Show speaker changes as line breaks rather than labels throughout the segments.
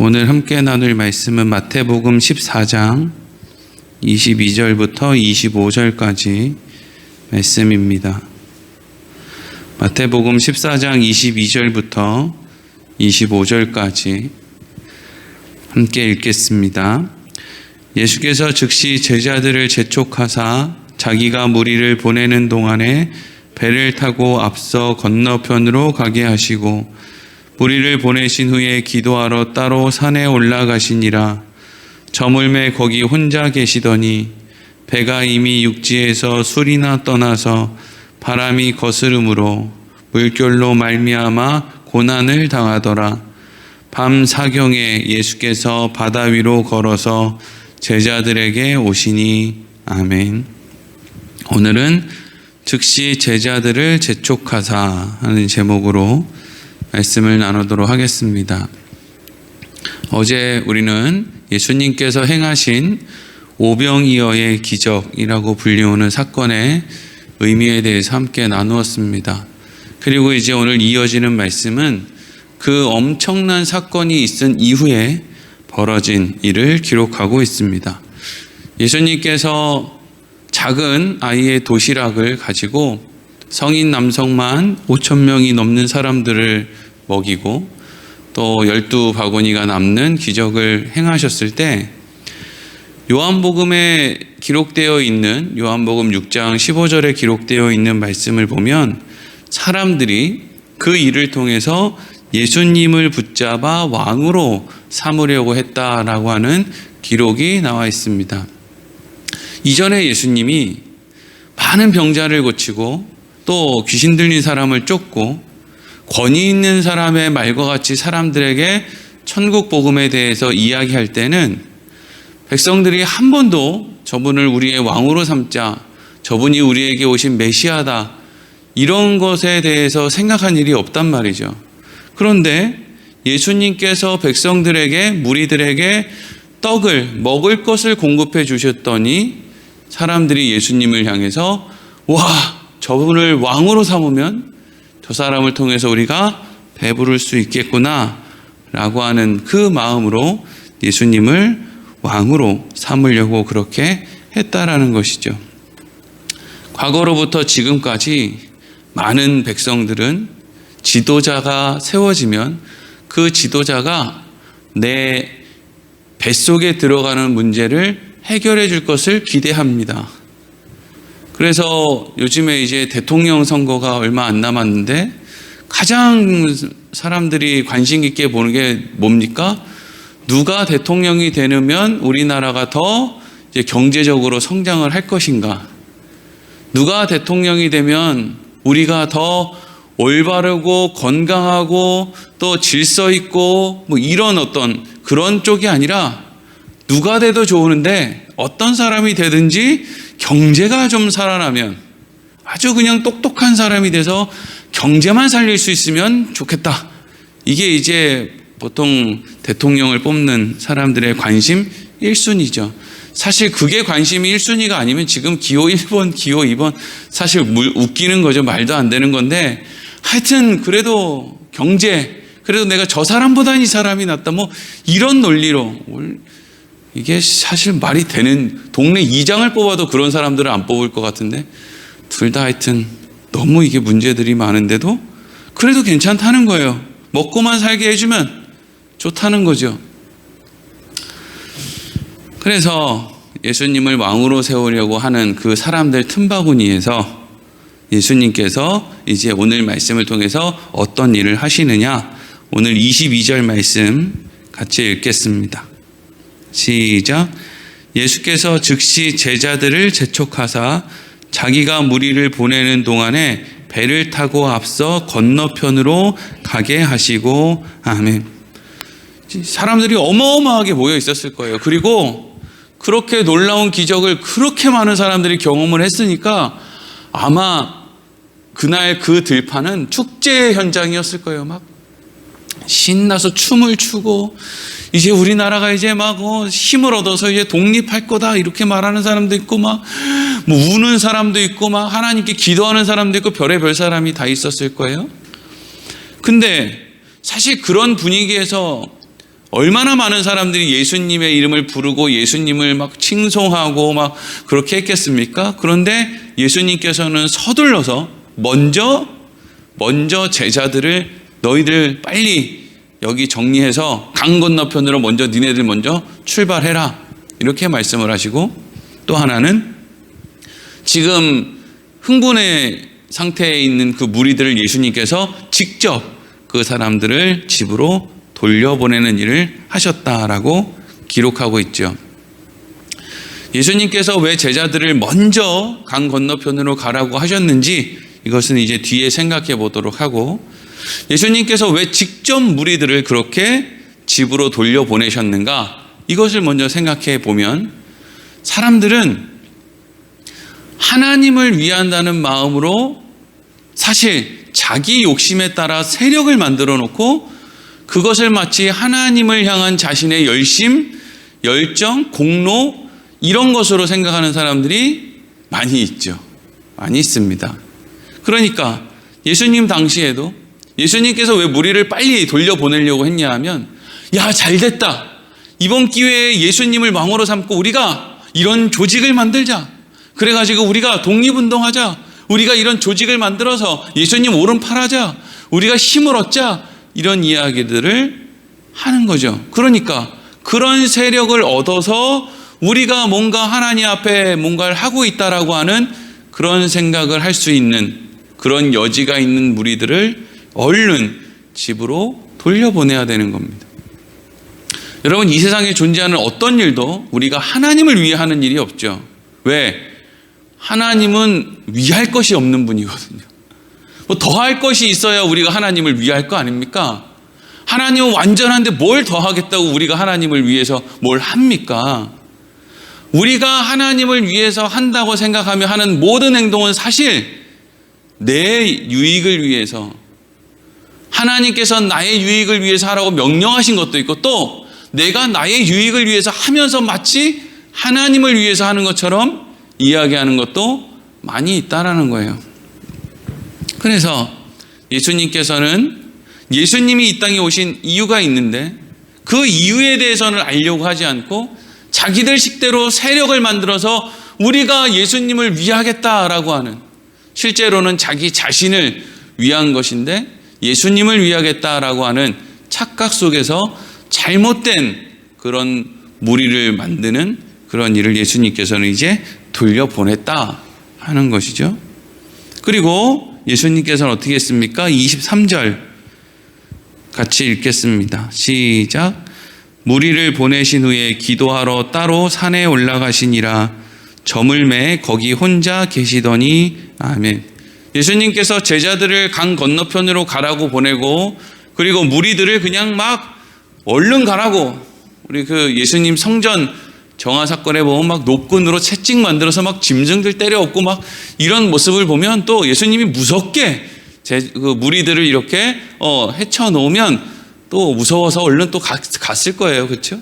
오늘 함께 나눌 말씀은 마태복음 14장 22절부터 25절까지 말씀입니다. 마태복음 14장 22절부터 25절까지 함께 읽겠습니다. 예수께서 즉시 제자들을 재촉하사 자기가 무리를 보내는 동안에 배를 타고 앞서 건너편으로 가게 하시고 무리를 보내신 후에 기도하러 따로 산에 올라가시니라 저물매 거기 혼자 계시더니 배가 이미 육지에서 술이나 떠나서 바람이 거스름으로 물결로 말미암아 고난을 당하더라 밤 사경에 예수께서 바다 위로 걸어서 제자들에게 오시니 아멘. 오늘은 즉시 제자들을 재촉하사 하는 제목으로 말씀을 나누도록 하겠습니다. 어제 우리는 예수님께서 행하신 오병이어의 기적이라고 불리우는 사건의 의미에 대해서 함께 나누었습니다. 그리고 이제 오늘 이어지는 말씀은 그 엄청난 사건이 있은 이후에 벌어진 일을 기록하고 있습니다. 예수님께서 작은 아이의 도시락을 가지고 성인 남성만 5천 명이 넘는 사람들을 먹이고 또 열두 바구니가 남는 기적을 행하셨을 때 요한복음에 기록되어 있는 요한복음 6장 15절에 기록되어 있는 말씀을 보면 사람들이 그 일을 통해서 예수님을 붙잡아 왕으로 삼으려고 했다라고 하는 기록이 나와 있습니다. 이전에 예수님이 많은 병자를 고치고 또 귀신 들린 사람을 쫓고 권위 있는 사람의 말과 같이 사람들에게 천국 복음에 대해서 이야기할 때는 백성들이 한 번도 저분을 우리의 왕으로 삼자, 저분이 우리에게 오신 메시아다, 이런 것에 대해서 생각한 일이 없단 말이죠. 그런데 예수님께서 백성들에게, 무리들에게 떡을, 먹을 것을 공급해 주셨더니 사람들이 예수님을 향해서, 와, 저분을 왕으로 삼으면 저 사람을 통해서 우리가 배부를 수 있겠구나, 라고 하는 그 마음으로 예수님을 왕으로 삼으려고 그렇게 했다라는 것이죠. 과거로부터 지금까지 많은 백성들은 지도자가 세워지면 그 지도자가 내 뱃속에 들어가는 문제를 해결해 줄 것을 기대합니다. 그래서 요즘에 이제 대통령 선거가 얼마 안 남았는데 가장 사람들이 관심 있게 보는 게 뭡니까? 누가 대통령이 되면 우리나라가 더 이제 경제적으로 성장을 할 것인가? 누가 대통령이 되면 우리가 더 올바르고 건강하고 또 질서 있고 뭐 이런 어떤 그런 쪽이 아니라 누가 돼도 좋으는데 어떤 사람이 되든지 경제가 좀 살아나면 아주 그냥 똑똑한 사람이 돼서 경제만 살릴 수 있으면 좋겠다. 이게 이제 보통 대통령을 뽑는 사람들의 관심 1순위죠. 사실 그게 관심이 1순위가 아니면 지금 기호 1번, 기호 2번 사실 웃기는 거죠. 말도 안 되는 건데 하여튼 그래도 경제, 그래도 내가 저 사람보다 이 사람이 낫다. 뭐 이런 논리로 이게 사실 말이 되는 동네 이장을 뽑아도 그런 사람들을 안 뽑을 것 같은데 둘 다 하여튼 너무 이게 문제들이 많은데도 그래도 괜찮다는 거예요. 먹고만 살게 해주면 좋다는 거죠. 그래서 예수님을 왕으로 세우려고 하는 그 사람들 틈바구니에서 예수님께서 이제 오늘 말씀을 통해서 어떤 일을 하시느냐. 오늘 22절 말씀 같이 읽겠습니다. 시작. 예수께서 즉시 제자들을 재촉하사 자기가 무리를 보내는 동안에 배를 타고 앞서 건너편으로 가게 하시고 아멘. 사람들이 어마어마하게 모여 있었을 거예요. 그리고 그렇게 놀라운 기적을 그렇게 많은 사람들이 경험을 했으니까 아마 그날 그 들판은 축제 현장이었을 거예요. 막 신나서 춤을 추고 이제 우리나라가 이제 막 어, 힘을 얻어서 이제 독립할 거다 이렇게 말하는 사람도 있고 막 뭐 우는 사람도 있고 막 하나님께 기도하는 사람도 있고 별의별 사람이 다 있었을 거예요. 근데 사실 그런 분위기에서 얼마나 많은 사람들이 예수님의 이름을 부르고 예수님을 막 칭송하고 막 그렇게 했겠습니까? 그런데 예수님께서는 서둘러서 먼저 먼저 제자들을 너희들 빨리 여기 정리해서 강 건너편으로 먼저 니네들 먼저 출발해라. 이렇게 말씀을 하시고 또 하나는 지금 흥분의 상태에 있는 그 무리들을 예수님께서 직접 그 사람들을 집으로 돌려보내는 일을 하셨다라고 기록하고 있죠. 예수님께서 왜 제자들을 먼저 강 건너편으로 가라고 하셨는지 이것은 이제 뒤에 생각해 보도록 하고 예수님께서 왜 직접 무리들을 그렇게 집으로 돌려보내셨는가 이것을 먼저 생각해 보면 사람들은 하나님을 위한다는 마음으로 사실 자기 욕심에 따라 세력을 만들어 놓고 그것을 마치 하나님을 향한 자신의 열심, 열정, 공로 이런 것으로 생각하는 사람들이 많이 있죠. 많이 있습니다. 그러니까 예수님 당시에도 예수님께서 왜 무리를 빨리 돌려보내려고 했냐 하면 야, 잘 됐다. 이번 기회에 예수님을 왕으로 삼고 우리가 이런 조직을 만들자. 그래가지고 우리가 독립운동하자. 우리가 이런 조직을 만들어서 예수님 오른팔 하자. 우리가 힘을 얻자. 이런 이야기들을 하는 거죠. 그러니까 그런 세력을 얻어서 우리가 뭔가 하나님 앞에 뭔가를 하고 있다라고 하는 그런 생각을 할 수 있는 그런 여지가 있는 무리들을 얼른 집으로 돌려보내야 되는 겁니다. 여러분, 이 세상에 존재하는 어떤 일도 우리가 하나님을 위해 하는 일이 없죠. 왜? 하나님은 위할 것이 없는 분이거든요. 뭐 더할 것이 있어야 우리가 하나님을 위할 거 아닙니까? 하나님은 완전한데 뭘 더하겠다고 우리가 하나님을 위해서 뭘 합니까? 우리가 하나님을 위해서 한다고 생각하며 하는 모든 행동은 사실 내 유익을 위해서 하나님께서 나의 유익을 위해서 하라고 명령하신 것도 있고 또 내가 나의 유익을 위해서 하면서 마치 하나님을 위해서 하는 것처럼 이야기하는 것도 많이 있다라는 거예요. 그래서 예수님께서는 예수님이 이 땅에 오신 이유가 있는데 그 이유에 대해서는 알려고 하지 않고 자기들 식대로 세력을 만들어서 우리가 예수님을 위하겠다라고 하는 실제로는 자기 자신을 위한 것인데 예수님을 위하겠다라고 하는 착각 속에서 잘못된 그런 무리를 만드는 그런 일을 예수님께서는 이제 돌려보냈다 하는 것이죠. 그리고 예수님께서는 어떻게 했습니까? 23절 같이 읽겠습니다. 시작. 무리를 보내신 후에 기도하러 따로 산에 올라가시니라 점을 매 거기 혼자 계시더니 아멘. 예수님께서 제자들을 강 건너편으로 가라고 보내고 그리고 무리들을 그냥 막 얼른 가라고 우리 그 예수님 성전 정화 사건에 보면 막 노끈으로 채찍 만들어서 막 짐승들 때려 엎고 막 이런 모습을 보면 또 예수님이 무섭게 제, 그 무리들을 이렇게 어, 헤쳐 놓으면 또 무서워서 얼른 또 갔, 갔을 거예요. 그렇죠?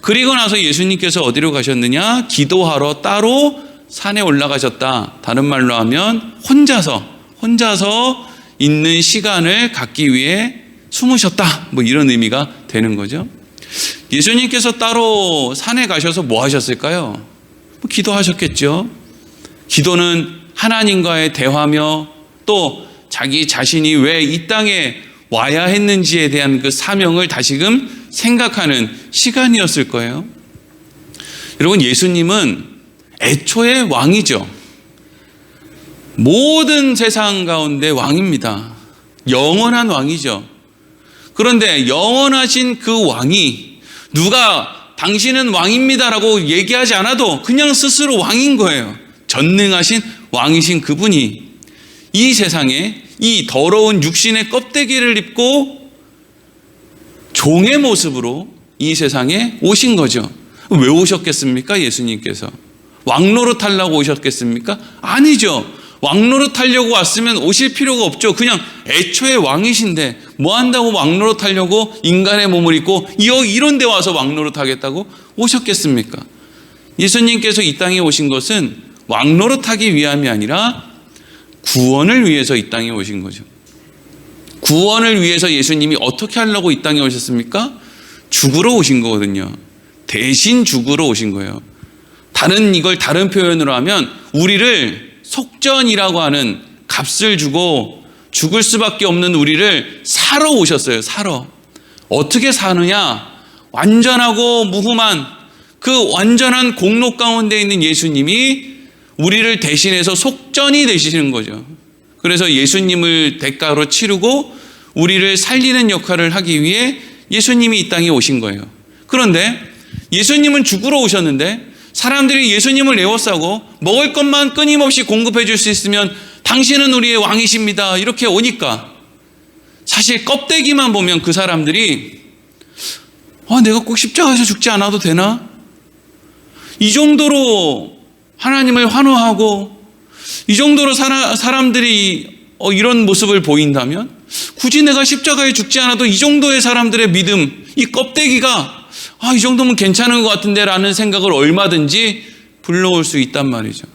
그리고 나서 예수님께서 어디로 가셨느냐? 기도하러 따로 산에 올라가셨다. 다른 말로 하면 혼자서 혼자서 있는 시간을 갖기 위해 숨으셨다. 뭐 이런 의미가 되는 거죠. 예수님께서 따로 산에 가셔서 뭐 하셨을까요? 뭐 기도하셨겠죠. 기도는 하나님과의 대화며 또 자기 자신이 왜 이 땅에 와야 했는지에 대한 그 사명을 다시금 생각하는 시간이었을 거예요. 여러분, 예수님은 애초에 왕이죠. 모든 세상 가운데 왕입니다. 영원한 왕이죠. 그런데 영원하신 그 왕이 누가 당신은 왕입니다라고 얘기하지 않아도 그냥 스스로 왕인 거예요. 전능하신 왕이신 그분이 이 세상에 이 더러운 육신의 껍데기를 입고 종의 모습으로 이 세상에 오신 거죠. 왜 오셨겠습니까? 예수님께서. 왕노릇 하려고 오셨겠습니까? 아니죠. 왕노릇 하려고 왔으면 오실 필요가 없죠. 그냥 애초에 왕이신데 뭐 한다고 왕노릇 하려고 인간의 몸을 입고 이런 데 와서 왕노릇 하겠다고 오셨겠습니까? 예수님께서 이 땅에 오신 것은 왕노릇 하기 위함이 아니라 구원을 위해서 이 땅에 오신 거죠. 구원을 위해서 예수님이 어떻게 하려고 이 땅에 오셨습니까? 죽으러 오신 거거든요. 대신 죽으러 오신 거예요. 다른 이걸 다른 표현으로 하면 우리를 속전이라고 하는 값을 주고 죽을 수밖에 없는 우리를 사러 오셨어요. 사러. 어떻게 사느냐? 완전하고 무흠한 그 완전한 공로 가운데 있는 예수님이 우리를 대신해서 속전이 되시는 거죠. 그래서 예수님을 대가로 치르고 우리를 살리는 역할을 하기 위해 예수님이 이 땅에 오신 거예요. 그런데 예수님은 죽으러 오셨는데 사람들이 예수님을 에워싸고 먹을 것만 끊임없이 공급해 줄 수 있으면 당신은 우리의 왕이십니다. 이렇게 오니까 사실 껍데기만 보면 그 사람들이 아, 내가 꼭 십자가에서 죽지 않아도 되나? 이 정도로 하나님을 환호하고 이 정도로 사라, 사람들이 어, 이런 모습을 보인다면 굳이 내가 십자가에 죽지 않아도 이 정도의 사람들의 믿음, 이 껍데기가 아, 이 정도면 괜찮은 것 같은데 라는 생각을 얼마든지 불러올 수 있단 말이죠.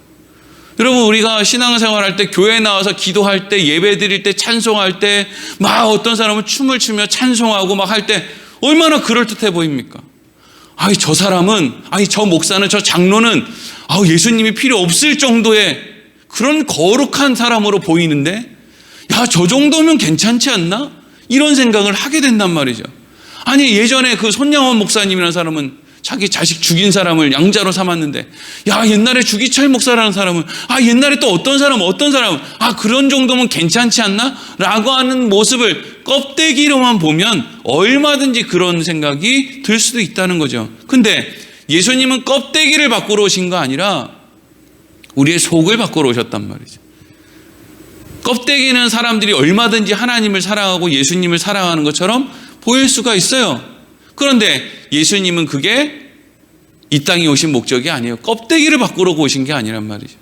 여러분, 우리가 신앙생활 할 때, 교회 나와서 기도할 때, 예배 드릴 때, 찬송할 때, 막 어떤 사람은 춤을 추며 찬송하고 막 할 때, 얼마나 그럴듯해 보입니까? 아이, 저 사람은, 아이, 저 목사는, 저 장로는, 아 예수님이 필요 없을 정도의 그런 거룩한 사람으로 보이는데, 야, 저 정도면 괜찮지 않나? 이런 생각을 하게 된단 말이죠. 아니, 예전에 그 손양원 목사님이라는 사람은 자기 자식 죽인 사람을 양자로 삼았는데, 야, 옛날에 주기철 목사라는 사람은, 아, 옛날에 또 어떤 사람은, 어떤 사람은, 아, 그런 정도면 괜찮지 않나? 라고 하는 모습을 껍데기로만 보면 얼마든지 그런 생각이 들 수도 있다는 거죠. 근데 예수님은 껍데기를 바꾸러 오신 거 아니라 우리의 속을 바꾸러 오셨단 말이죠. 껍데기는 사람들이 얼마든지 하나님을 사랑하고 예수님을 사랑하는 것처럼 보일 수가 있어요. 그런데 예수님은 그게 이 땅에 오신 목적이 아니에요. 껍데기를 바꾸러 오신 게 아니란 말이죠.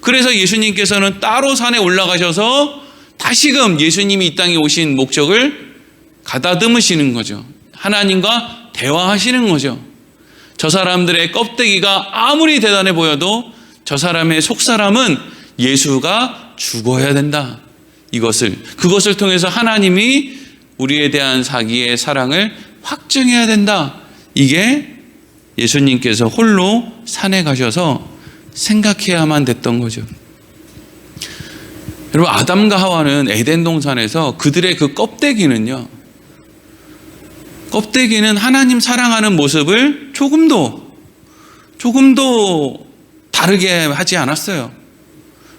그래서 예수님께서는 따로 산에 올라가셔서 다시금 예수님이 이 땅에 오신 목적을 가다듬으시는 거죠. 하나님과 대화하시는 거죠. 저 사람들의 껍데기가 아무리 대단해 보여도 저 사람의 속사람은 예수가 죽어야 된다. 이것을 그것을 통해서 하나님이 우리에 대한 자기의 사랑을 확증해야 된다. 이게 예수님께서 홀로 산에 가셔서 생각해야만 됐던 거죠. 여러분 아담과 하와는 에덴 동산에서 그들의 그 껍데기는요. 껍데기는 하나님 사랑하는 모습을 조금도 조금도 다르게 하지 않았어요.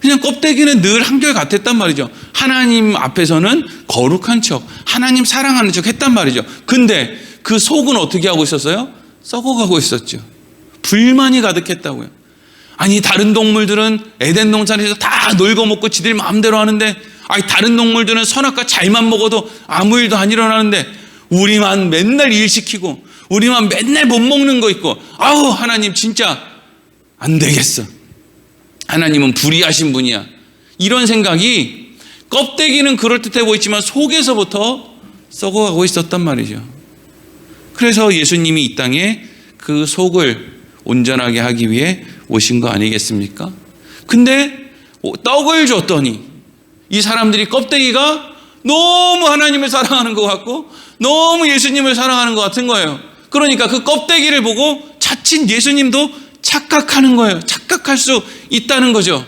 그냥 껍데기는 늘 한결 같았단 말이죠. 하나님 앞에서는 거룩한 척, 하나님 사랑하는 척 했단 말이죠. 근데 그 속은 어떻게 하고 있었어요? 썩어가고 있었죠. 불만이 가득했다고요. 아니 다른 동물들은 에덴 동산에서 다 놀고 먹고 지들 마음대로 하는데 아니 다른 동물들은 선악과 잘만 먹어도 아무 일도 안 일어나는데 우리만 맨날 일 시키고 우리만 맨날 못 먹는 거 있고 아우 하나님 진짜 안 되겠어. 하나님은 불의하신 분이야. 이런 생각이 껍데기는 그럴듯해 보이지만 속에서부터 썩어가고 있었단 말이죠. 그래서 예수님이 이 땅에 그 속을 온전하게 하기 위해 오신 거 아니겠습니까? 근데 떡을 줬더니 이 사람들이 껍데기가 너무 하나님을 사랑하는 것 같고 너무 예수님을 사랑하는 것 같은 거예요. 그러니까 그 껍데기를 보고 자칫 예수님도 착각하는 거예요. 착각할 수 있다는 거죠.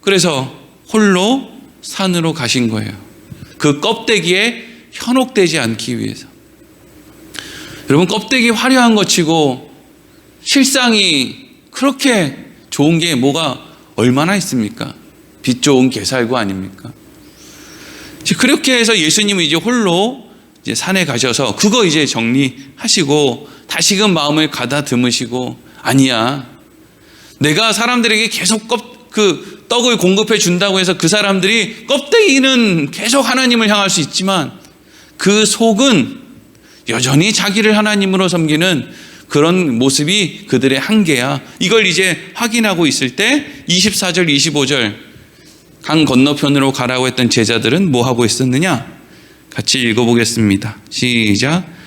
그래서 홀로 산으로 가신 거예요. 그 껍데기에 현혹되지 않기 위해서. 여러분 껍데기 화려한 것 치고 실상이 그렇게 좋은 게 뭐가 얼마나 있습니까? 빛 좋은 게살구 아닙니까? 그렇게 해서 예수님은 이제 홀로 이제 산에 가셔서 그거 이제 정리하시고 다시금 마음을 가다듬으시고 아니야. 내가 사람들에게 계속 껍, 그 떡을 공급해 준다고 해서 그 사람들이 껍데기는 계속 하나님을 향할 수 있지만 그 속은 여전히 자기를 하나님으로 섬기는 그런 모습이 그들의 한계야. 이걸 이제 확인하고 있을 때 24절, 25절 강 건너편으로 가라고 했던 제자들은 뭐 하고 있었느냐? 같이 읽어보겠습니다. 시작.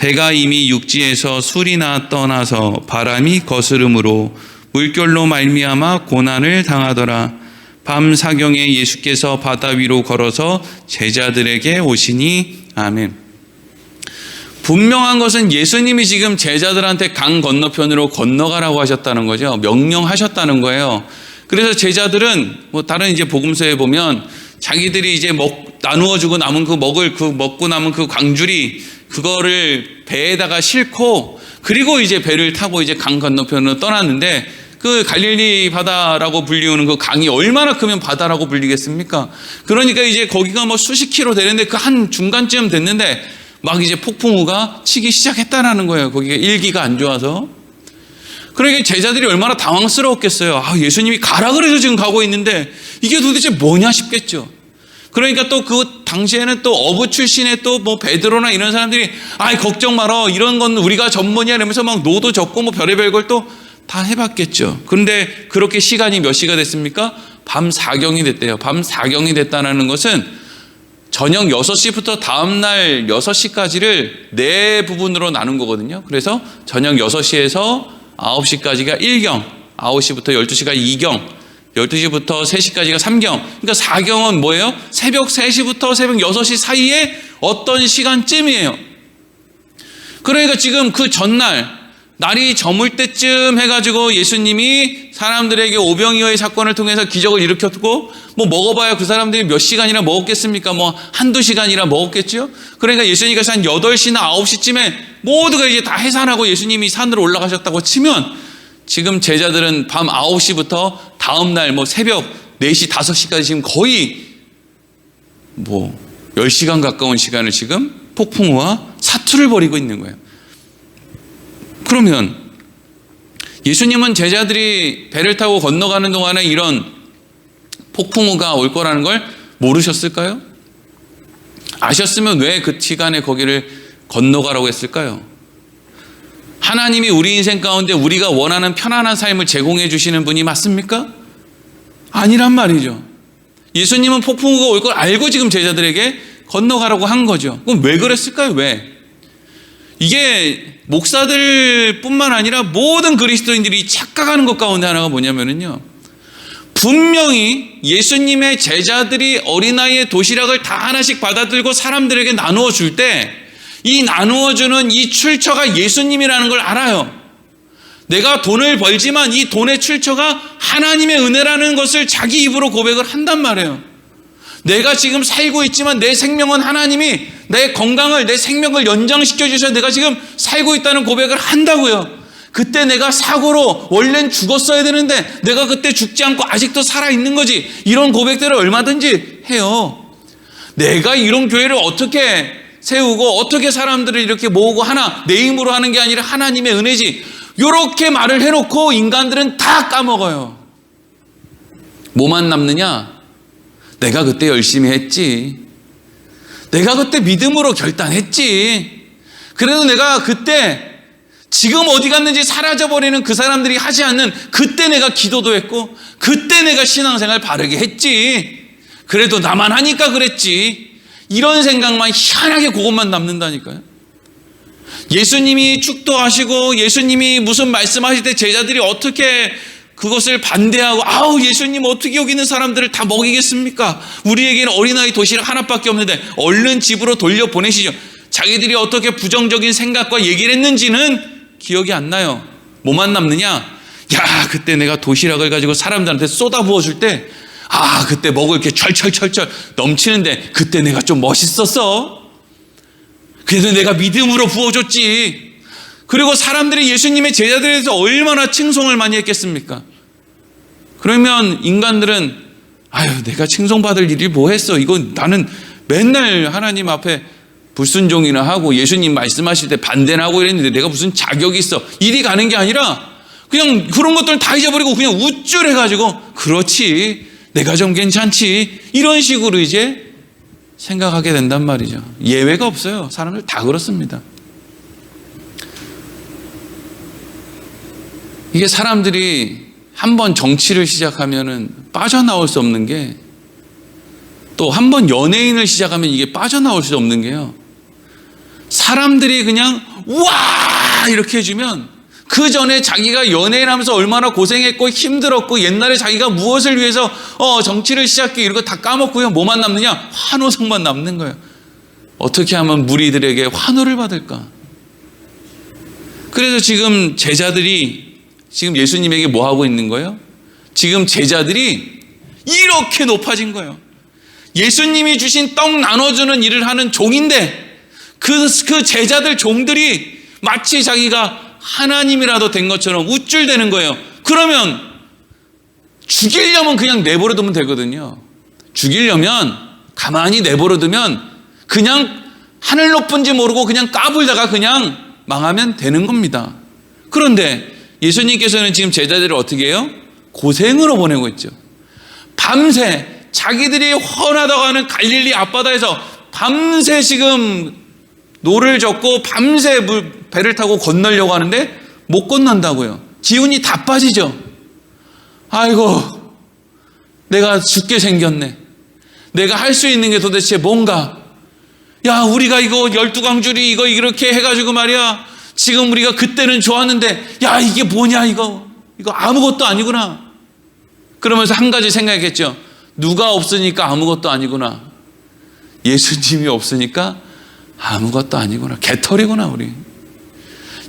배가 이미 육지에서 술이나 떠나서 바람이 거스름으로 물결로 말미암아 고난을 당하더라. 밤 사경에 예수께서 바다 위로 걸어서 제자들에게 오시니 아멘. 분명한 것은 예수님이 지금 제자들한테 강 건너편으로 건너가라고 하셨다는 거죠. 명령하셨다는 거예요. 그래서 제자들은 뭐 다른 이제 복음서에 보면 자기들이 이제 먹 나누어 주고 남은 그 먹을 그 먹고 남은 그 광줄이 그거를 배에다가 싣고 그리고 이제 배를 타고 이제 강 건너편으로 떠났는데 그 갈릴리 바다라고 불리우는 그 강이 얼마나 크면 바다라고 불리겠습니까? 그러니까 이제 거기가 뭐 수십 킬로 되는데 그 한 중간쯤 됐는데 막 이제 폭풍우가 치기 시작했다라는 거예요. 거기가 일기가 안 좋아서. 그러니까 제자들이 얼마나 당황스러웠겠어요. 아, 예수님이 가라 그래서 지금 가고 있는데 이게 도대체 뭐냐 싶겠죠. 그러니까 또 그 당시에는 또 어부 출신의 또 뭐 베드로나 이런 사람들이 아이 걱정 말어 이런 건 우리가 전문이야 이러면서 막 노도 적고 뭐 별의별 걸 또 다 해봤겠죠. 그런데 그렇게 시간이 몇 시가 됐습니까? 밤 4경이 됐대요. 밤 4경이 됐다는 것은 저녁 6시부터 다음날 6시까지를 네 부분으로 나눈 거거든요. 그래서 저녁 6시에서 9시까지가 1경, 9시부터 12시가 2경, 12시부터 3시까지가 3경. 그러니까 4경은 뭐예요? 새벽 3시부터 새벽 6시 사이에 어떤 시간쯤이에요. 그러니까 지금 그 전날 날이 저물 때쯤 해가지고 예수님이 사람들에게 오병이어의 사건을 통해서 기적을 일으켰고 뭐 먹어봐야 그 사람들이 몇 시간이나 먹었겠습니까? 뭐 한두 시간이나 먹었겠죠? 그러니까 예수님께서 한 8시나 9시쯤에 모두가 이제 다 해산하고 예수님이 산으로 올라가셨다고 치면 지금 제자들은 밤 9시부터 다음날 뭐 새벽 4시, 5시까지 지금 거의 뭐 10시간 가까운 시간을 지금 폭풍우와 사투를 벌이고 있는 거예요. 그러면 예수님은 제자들이 배를 타고 건너가는 동안에 이런 폭풍우가 올 거라는 걸 모르셨을까요? 아셨으면 왜 그 시간에 거기를 건너가라고 했을까요? 하나님이 우리 인생 가운데 우리가 원하는 편안한 삶을 제공해 주시는 분이 맞습니까? 아니란 말이죠. 예수님은 폭풍우가 올 걸 알고 지금 제자들에게 건너가라고 한 거죠. 그럼 왜 그랬을까요? 왜? 이게 목사들 뿐만 아니라 모든 그리스도인들이 착각하는 것 가운데 하나가 뭐냐면요. 분명히 예수님의 제자들이 어린아이의 도시락을 다 하나씩 받아들고 사람들에게 나누어 줄 때 이 나누어 주는 이 출처가 예수님이라는 걸 알아요. 내가 돈을 벌지만 이 돈의 출처가 하나님의 은혜라는 것을 자기 입으로 고백을 한단 말이에요. 내가 지금 살고 있지만 내 생명은 하나님이 내 건강을 내 생명을 연장시켜 주셔서 내가 지금 살고 있다는 고백을 한다고요. 그때 내가 사고로 원래는 죽었어야 되는데 내가 그때 죽지 않고 아직도 살아 있는 거지. 이런 고백들을 얼마든지 해요. 내가 이런 교회를 어떻게 세우고 어떻게 사람들을 이렇게 모으고 하나 내 힘으로 하는 게 아니라 하나님의 은혜지. 이렇게 말을 해놓고 인간들은 다 까먹어요. 뭐만 남느냐? 내가 그때 열심히 했지. 내가 그때 믿음으로 결단했지. 그래도 내가 그때 지금 어디 갔는지 사라져버리는 그 사람들이 하지 않는 그때 내가 기도도 했고, 그때 내가 신앙생활 바르게 했지. 그래도 나만 하니까 그랬지. 이런 생각만 희한하게 그것만 남는다니까요. 예수님이 축도하시고 예수님이 무슨 말씀하실 때 제자들이 어떻게 그것을 반대하고 아우 예수님 어떻게 여기 있는 사람들을 다 먹이겠습니까? 우리에게는 어린아이 도시락 하나밖에 없는데 얼른 집으로 돌려 보내시죠. 자기들이 어떻게 부정적인 생각과 얘기를 했는지는 기억이 안 나요. 뭐만 남느냐? 야 그때 내가 도시락을 가지고 사람들한테 쏟아 부어 줄 때 아, 그때 먹을 게 철철철철 넘치는데 그때 내가 좀 멋있었어. 그래서 내가 믿음으로 부어줬지. 그리고 사람들이 예수님의 제자들에서 얼마나 칭송을 많이 했겠습니까? 그러면 인간들은 아유, 내가 칭송받을 일이 뭐 했어? 이건 나는 맨날 하나님 앞에 불순종이나 하고 예수님 말씀하실 때 반대나 하고 이랬는데 내가 무슨 자격이 있어? 일이 가는 게 아니라 그냥 그런 것들 다 잊어버리고 그냥 우쭐해가지고 그렇지. 내가 좀 괜찮지. 이런 식으로 이제 생각하게 된단 말이죠. 예외가 없어요. 사람들 다 그렇습니다. 이게 사람들이 한 번 정치를 시작하면은 빠져나올 수 없는 게 또 한 번 연예인을 시작하면 이게 빠져나올 수 없는 게요. 사람들이 그냥 와 이렇게 해주면 그 전에 자기가 연예인 하면서 얼마나 고생했고 힘들었고 옛날에 자기가 무엇을 위해서 어 정치를 시작해 이런 거 다 까먹고요. 뭐만 남느냐? 환호성만 남는 거예요. 어떻게 하면 무리들에게 환호를 받을까? 그래서 지금 제자들이 지금 예수님에게 뭐 하고 있는 거예요? 지금 제자들이 이렇게 높아진 거예요. 예수님이 주신 떡 나눠주는 일을 하는 종인데 그, 그 제자들 종들이 마치 자기가 하나님이라도 된 것처럼 우쭐대는 거예요. 그러면 죽이려면 그냥 내버려 두면 되거든요. 죽이려면 가만히 내버려 두면 그냥 하늘 높은지 모르고 그냥 까불다가 그냥 망하면 되는 겁니다. 그런데 예수님께서는 지금 제자들을 어떻게 해요? 고생으로 보내고 있죠. 밤새 자기들이 헌하다고 하는 갈릴리 앞바다에서 밤새 지금 노를 젓고 밤새 물, 배를 타고 건너려고 하는데 못 건넌다고요. 기운이 다 빠지죠. 아이고, 내가 죽게 생겼네. 내가 할 수 있는 게 도대체 뭔가? 야, 우리가 이거 열두 강줄이 이거 이렇게 해가지고 말이야. 지금 우리가 그때는 좋았는데, 야, 이게 뭐냐, 이거. 이거 아무것도 아니구나. 그러면서 한 가지 생각했겠죠. 누가 없으니까 아무것도 아니구나. 예수님이 없으니까 아무것도 아니구나. 개털이구나, 우리.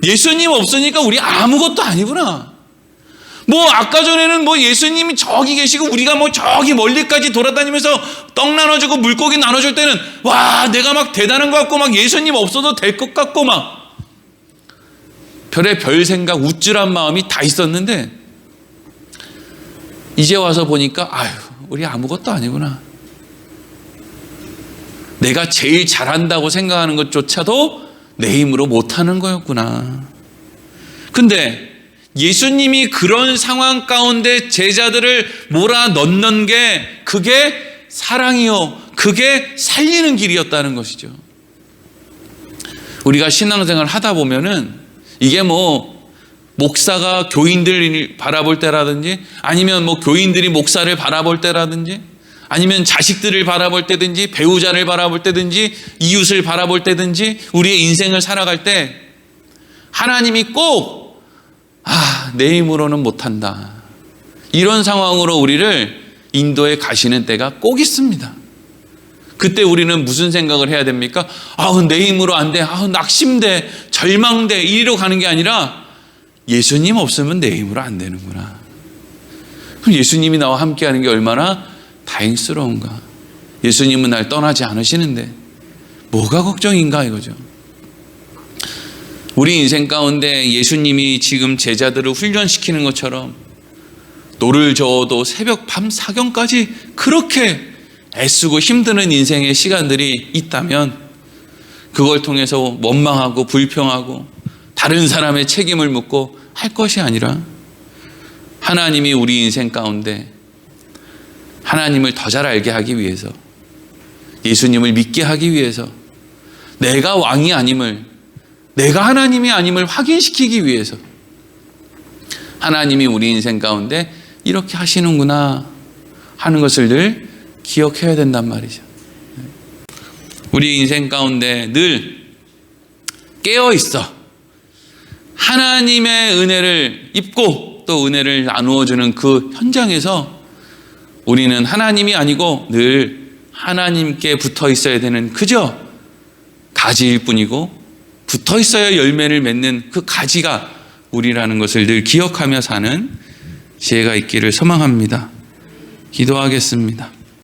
예수님 없으니까 우리 아무것도 아니구나. 뭐 아까 전에는 뭐 예수님이 저기 계시고 우리가 뭐 저기 멀리까지 돌아다니면서 떡 나눠주고 물고기 나눠줄 때는 와 내가 막 대단한 것 같고 막 예수님 없어도 될 것 같고 막 별의 별 생각 우쭐한 마음이 다 있었는데 이제 와서 보니까 아유 우리 아무것도 아니구나. 내가 제일 잘한다고 생각하는 것조차도 내 힘으로 못하는 거였구나. 근데 예수님이 그런 상황 가운데 제자들을 몰아 넣는 게 그게 사랑이요. 그게 살리는 길이었다는 것이죠. 우리가 신앙생활 하다 보면은 이게 뭐 목사가 교인들 바라볼 때라든지 아니면 뭐 교인들이 목사를 바라볼 때라든지 아니면 자식들을 바라볼 때든지 배우자를 바라볼 때든지 이웃을 바라볼 때든지 우리의 인생을 살아갈 때 하나님이 꼭 아, 내 힘으로는 못한다. 이런 상황으로 우리를 인도에 가시는 때가 꼭 있습니다. 그때 우리는 무슨 생각을 해야 됩니까? 아우, 내 힘으로 안 돼. 아우, 낙심돼. 절망돼. 이리로 가는 게 아니라 예수님 없으면 내 힘으로 안 되는구나. 그럼 예수님이 나와 함께 하는 게 얼마나 다행스러운가. 예수님은 날 떠나지 않으시는데 뭐가 걱정인가 이거죠. 우리 인생 가운데 예수님이 지금 제자들을 훈련시키는 것처럼 노를 저어도 새벽 밤 사경까지 그렇게 애쓰고 힘드는 인생의 시간들이 있다면 그걸 통해서 원망하고 불평하고 다른 사람의 책임을 묻고 할 것이 아니라 하나님이 우리 인생 가운데 하나님을 더 잘 알게 하기 위해서 예수님을 믿게 하기 위해서 내가 왕이 아님을 내가 하나님이 아님을 확인시키기 위해서 하나님이 우리 인생 가운데 이렇게 하시는구나 하는 것을 늘 기억해야 된단 말이죠. 우리 인생 가운데 늘 깨어 있어. 하나님의 은혜를 입고 또 은혜를 나누어 주는 그 현장에서 우리는 하나님이 아니고 늘 하나님께 붙어 있어야 되는 그저 가지일 뿐이고 붙어 있어야 열매를 맺는 그 가지가 우리라는 것을 늘 기억하며 사는 지혜가 있기를 소망합니다. 기도하겠습니다.